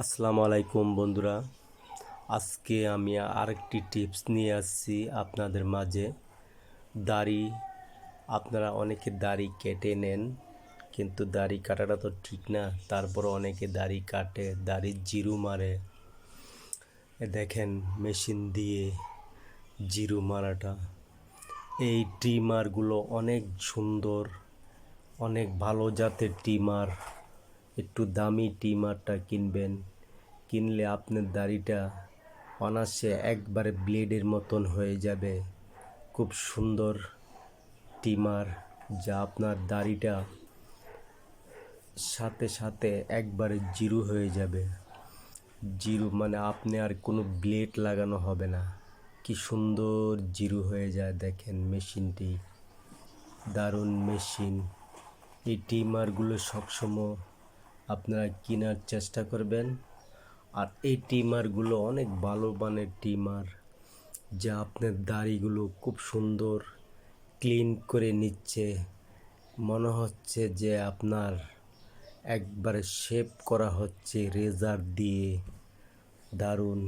আসসালামু আলাইকুম বন্ধুরা। আজকে আমি আরেকটি টিপস নিয়ে আসছি আপনাদের মাঝে। দাড়ি, আপনারা অনেকে দাড়ি কেটে নেন, কিন্তু দাড়ি কাটাটা তো ঠিক না তারপর অনেকে দাড়ি কাটে, দাড়ি জিরু মারে। দেখেন, মেশিন দিয়ে জিরু মারাটা। এই ট্রিমারগুলো অনেক সুন্দর, অনেক ভালো জাতের ট্রিমার একটু দামি ট্রিমারটা কিনবেন। কিনলে আপনার দাড়িটা অনায়াসে একবারে ব্লেডের মতন হয়ে যাবে। খুব সুন্দর ট্রিমার যা আপনার দাড়িটা সাথে সাথে একবারে জিরো হয়ে যাবে। জিরো মানে আপনি আর কোনো ব্লেড লাগানো হবে না। কি সুন্দর জিরো হয়ে যায় দেখেন মেশিনটি। দারুণ মেশিন। এই ট্রিমারগুলো সবসময় আপনারা কেনার চেষ্টা করবেন। আর এই টিমারগুলো অনেক ভালো মানের ট্রিমার যা আপনার দাড়িগুলো খুব সুন্দর, ক্লিন করে নিচ্ছে। মনে হচ্ছে যে আপনার একবারে শেপ করা হচ্ছে রেজার দিয়ে। দারুণ।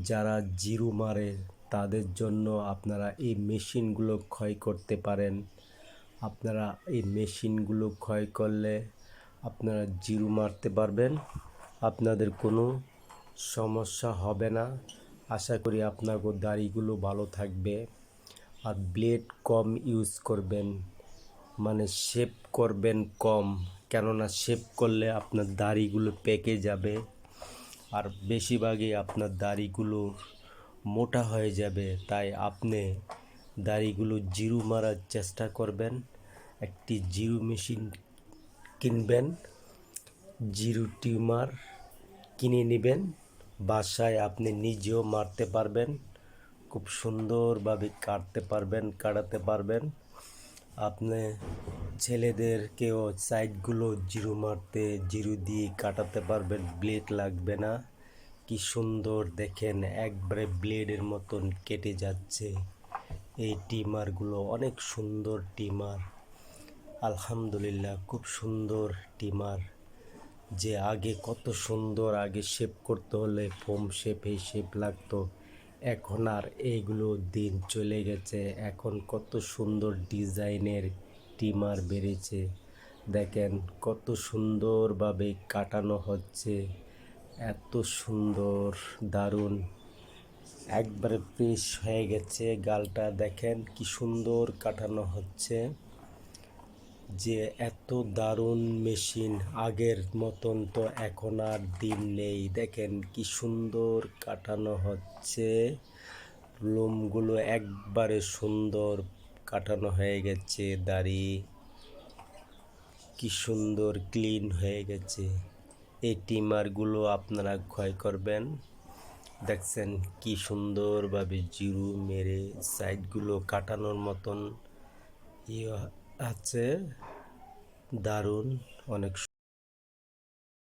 যারা জিরু মারে, তাদের জন্য আপনারা এই মেশিনগুলো ক্ষয় করতে পারেন। আপনারা এই মেশিনগুলো ক্ষয় করলে আপনারা জিরু মারতে পারবেন। আপনাদের কোনো সমস্যা হবে না। আশা করি আপনার দাড়িগুলো ভালো থাকবে। আর ব্লেড কম ইউজ করবেন মানে শেপ করবেন কম, কেননা শেপ করলে আপনার দাড়িগুলো পেকে যাবে। আর বেশিরভাগই আপনার দাড়িগুলো মোটা হয়ে যাবে, তাই আপনি দাড়িগুলো জিরু মারার চেষ্টা করবেন। একটি জিরু মেশিন কিনবেন, জিরো টিউমার কিনে নেবেন, বাসায় আপনি নিজেও মারতে পারবেন, খুব সুন্দরভাবে কাটতে পারবেন, কাটাতে পারবেন। আপনি ছেলেদেরকেও সাইডগুলো জিরো মারতে, জিরো দিয়ে কাটাতে পারবেন, ব্লেড লাগবে না। কি সুন্দর দেখেন, একবারে ব্লেডের মতন কেটে যাচ্ছে। এই টিমারগুলো অনেক সুন্দর টিমার আলহামদুলিল্লাহ, খুব সুন্দর টিমার। যে আগে কত সুন্দর, আগে শেপ করতে হলে ফোম শেপ এই শেপ লাগতো। এখন আর এইগুলো দিন চলে গেছে। এখন কত সুন্দর ডিজাইনের টিমার বেড়েছে। দেখেন কত সুন্দরভাবে কাটানো হচ্ছে। এত সুন্দর, দারুণ। একবারে ফ্রেশ হয়ে গেছে গালটা। দেখেন কি সুন্দর কাটানো হচ্ছে। যে এত দারুণ মেশিন আগের মতন তো এখন আর দিন নেই। দেখেন কি সুন্দর কাটানো হচ্ছে। লোমগুলো একবারে সুন্দর কাটানো হয়ে গেছে দাড়ি। কি সুন্দর ক্লিন হয়ে গেছে। এই টিমারগুলো আপনারা ক্ষয় করবেন। দেখছেন কি সুন্দরভাবে জিরু মেরে সাইডগুলো কাটানোর মতন। ইয়ে আছে দারুণ অনেক